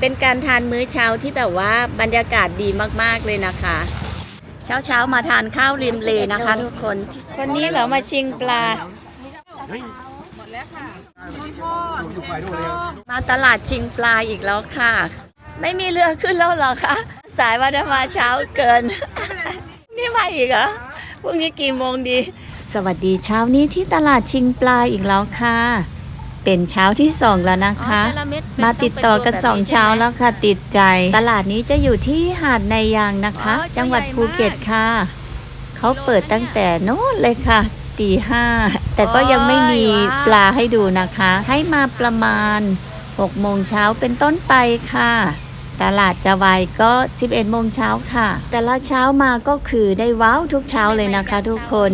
เป็นการทานมื้อเช้าที่แบบว่าบรรยากาศดีมากๆเลยนะคะ เช้าเช้าๆมาทานข้าวริมเลนะคะ ทุกคนวันนี้เรามาชิงปลามาตลาดชิงปลาอีกแล้วค่ะ ไม่มีเรือขึ้นแล้วเหรอคะสายวันมาเช้าเกิน นี่มาอีกเหรอพรุ่งนี้กี่โมงดี สวัสดีเช้านี้ที่ตลาดชิงปลาอีกแล้วค่ะ เป็นเช้าที่สองแล้วนะคะ มาติดต่อกันสองเช้าแล้วค่ะติดใจ ตลาดนี้จะอยู่ที่หาดในยางนะคะ จังหวัดภูเก็ตค่ะ เขาเปิดตั้งแต่โน้นเลยค่ะตีห้าแต่ก็ยังไม่มีปลาให้ดูนะคะ ให้มาประมาณ6โมงเช้าเป็นต้นไปค่ะ ตลาดจะวายก็ 11โมงเช้าค่ะ แต่ละเช้ามาก็คือได้ว้าวทุกเช้าเลยนะคะทุกคน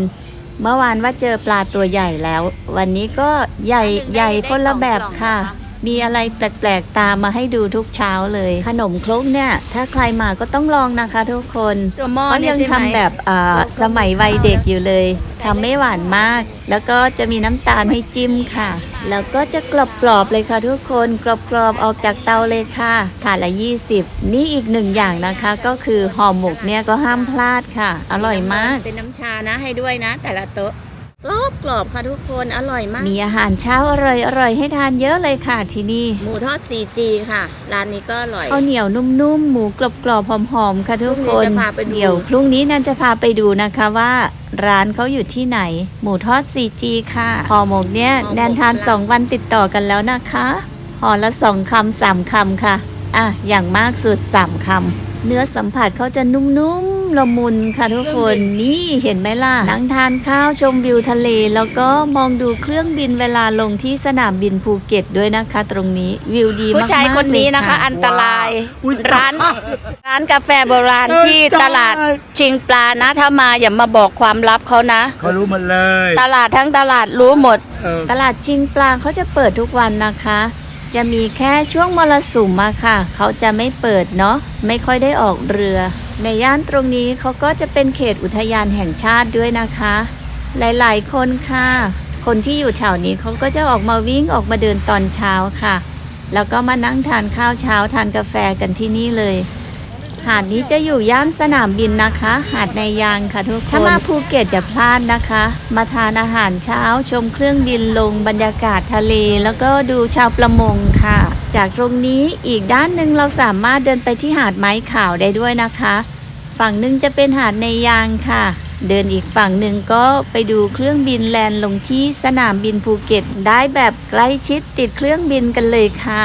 เมื่อวานว่าเจอปลาตัวใหญ่แล้ว วันนี้ก็ใหญ่ใหญ่คนละแบบค่ะ มีอะไรแปลกๆตามมาให้ดูทุกเช้าเลย ขนมครกเนี่ย ถ้าใครมาก็ต้องลองนะคะทุกคนตัวหม้อเขาเนี่ยังใช่ไหมทำแบบอ่าสมัยวัยเด็กอยู่เลยทำไม่หวานมาก แล้วก็จะมีน้ำตาลให้จิ้มค่ะ แล้วก็จะกรอบๆเลยค่ะทุกคนกรอบๆออกจากเตาเลยค่ะถาดละ 20 นี่อีกหนึ่งอย่างนะคะ ก็คือห่อหมกเนี่ยก็ห้ามพลาดค่ะ อร่อยมากเป็นน้ำชานะให้ด้วยนะ แต่ละโต๊ะ กรอบกรอบๆค่ะทุกคนอร่อยมาก มีอาหารเช้าอร่อยอร่อยให้ทานเยอะเลยค่ะที่นี่ หมูทอด 4G ค่ะ ร้านนี้ก็อร่อย ข้าวเหนียวนุ่มๆ หมูกรอบๆหอมๆ ค่ะทุกพรุ่คงนี้นจะพาไปดูเดี๋ยวพรุ่งนี้นันจะพาไปดูนะคะว่าร้านเขาอยู่ที่ไหน หมูทอด 4G ค่ะห่อหมกเนี่ยแนนทาน 2 วันติดต่อกันแล้วนะคะห่อละ2คำสามคำค่ะ อะ อย่างมากสุด3คำเนื้อสัมผัสเขาจะนุ่มๆ ละมุนค่ะทุกคนนี่เห็นไหมล่ะนั่งทานข้าวชมวิวทะเล แล้วก็มองดูเครื่องบินเวลาลงที่สนามบินภูเก็ตด้วยนะคะ ตรงนี้วิวดีมากๆผู้ชายคนนี้นะคะเลยอันตรายอุ๊ยร้านร้านกาแฟโบราณเออที่ใช่ตลาดชิงปลานะถ้ามาอย่ามาบอกความลับเขานะเขารู้หมดเลย ตลาดทั้งตลาดรู้หมดเออตลาดชิงปลาเขาจะเปิดทุกวันนะคะจะมีแค่ช่วงมรสุมอะค่ะ เขาจะไม่เปิดเนาะไม่ค่อยได้ออกเรือ ในย่านตรงนี้เขาก็จะเป็นเขตอุทยานแห่งชาติด้วยนะคะ หลายๆ คนค่ะ คนที่อยู่แถวนี้เขาก็จะออกมาวิ่งออกมาเดินตอนเช้าค่ะ แล้วก็มานั่งทานข้าวเช้าทานกาแฟกันที่นี่เลย หาดนี้จะอยู่ย่านสนามบินนะคะ หาดในยางค่ะทุกคน ถ้ามาภูเก็ตอย่าพลาดนะคะ มาทานอาหารเช้าชมเครื่องบินลงบรรยากาศทะเล แล้วก็ดูชาวประมงค่ะ จากตรงนี้อีกด้านหนึ่งเราสามารถเดินไปที่หาดไม้ขาวได้ด้วยนะคะ ฝั่งหนึ่งจะเป็นหาดในยางค่ะ เดินอีกฝั่งหนึ่งก็ไปดูเครื่องบินแลนด์ลงที่สนามบินภูเก็ต ได้แบบใกล้ชิดติดเครื่องบินกันเลยค่ะ